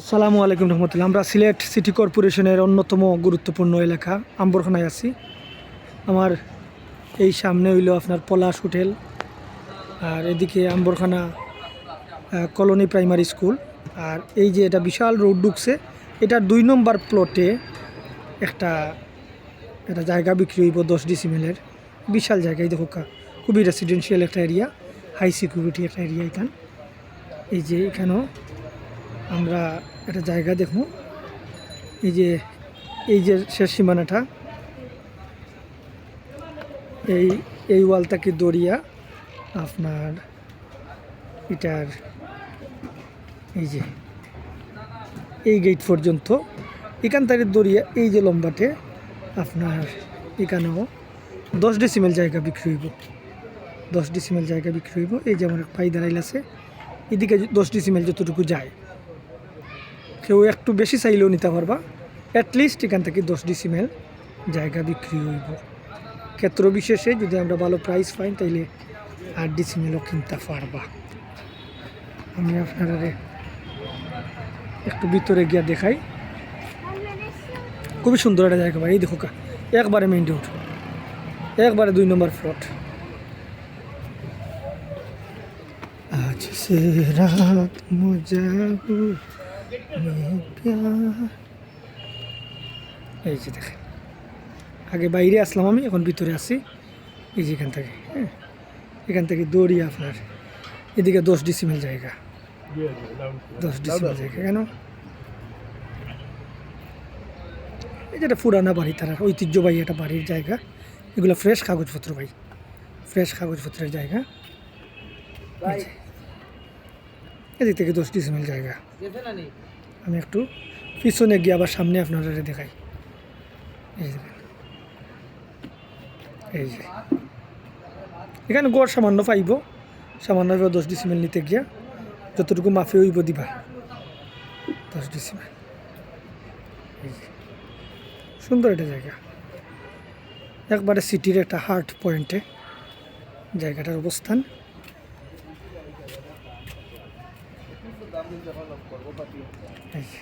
আসসালামু আলাইকুম রহমতুল্লাহ। আমরা সিলেট সিটি কর্পোরেশনের অন্যতম গুরুত্বপূর্ণ এলাকা, আম্বরখানায় আছি। আমার এই সামনে হইল আপনার পলাশ হোটেল, আর এদিকে আম্বরখানা কলোনি প্রাইমারি স্কুল। আর এই যে এটা বিশাল রোড ঢুকছে, এটার দুই নম্বর প্লটে একটা একটা জায়গা বিক্রি হইব দশ ডিসিমেলের বিশাল জায়গা, এই দেখো খুবই রেসিডেন্সিয়াল একটা এরিয়া হাই সিকিউরিটি একটা এরিয়া এখান। এই যে এখানেও আমরা একটা জায়গা দেখব। এই যে এই যে শেষ সীমানাটা। এই এই ওয়ালটাকে দরিয়া আপনার এটার, এই যে, এই গেট পর্যন্ত। এখান থেকে দরিয়া এই যে লম্বাটে, আপনার এখানেও দশ ডিসিমেল জায়গা বিক্রি হইব। দশ ডিসিমেল জায়গা বিক্রি হইব। এই যে আমার পাই দাঁড়াইল আছে, এদিকে দশ ডিসিমেল যতটুকু যায়। কেউ একটু বেশি চাইলেও নিতে পারবা। অ্যাটলিস্ট এখান থেকে দশ ডিসিমেল জায়গা বিক্রি হইব। ক্ষেত্র বিশেষে যদি আমরা ভালো প্রাইস পাই, তাইলে আট ডিসিমেলও কিনতে পারবা। আমি আপনারা একটু ভিতরে গিয়া দেখাই। খুবই সুন্দর একটা জায়গা ভাই, এই দেখো কা, একবারে মেইন রোড একবারে দুই নম্বর ফ্লট আজ সে রাত মজা এই যে দেখেন। আগে বাইরে আসলাম আমি, এখন ভিতরে আসি এই যে এখান থেকে হ্যাঁ? এখান থেকে দৌড়ি আপনার। এদিকে দশ ডিসিমেল জায়গা। দশ ডিসিমেল জায়গা, কেন? এই যেটা পুরানা বাড়ি, তার ঐতিহ্যবাহী একটা বাড়ির জায়গা। এগুলো ফ্রেশ কাগজপত্র ভাই। ফ্রেশ কাগজপত্রের জায়গা। এদিক থেকে দশ ডিসিমেল জায়গা। আমি একটু পিছনে গিয়ে আবার সামনে আপনারা দেখাই। এই যে এই যে। এখানে গড় সামান্য পাইব। সামান্য পাইব দশ ডিসিমেল নিতে গিয়া। যতটুকু মাফি হইব দিবা। দশ ডিসিমেল এই যে। সুন্দর একটা জায়গা। একবারে সিটির একটা হার্ট পয়েন্টে জায়গাটার অবস্থান। এই যে।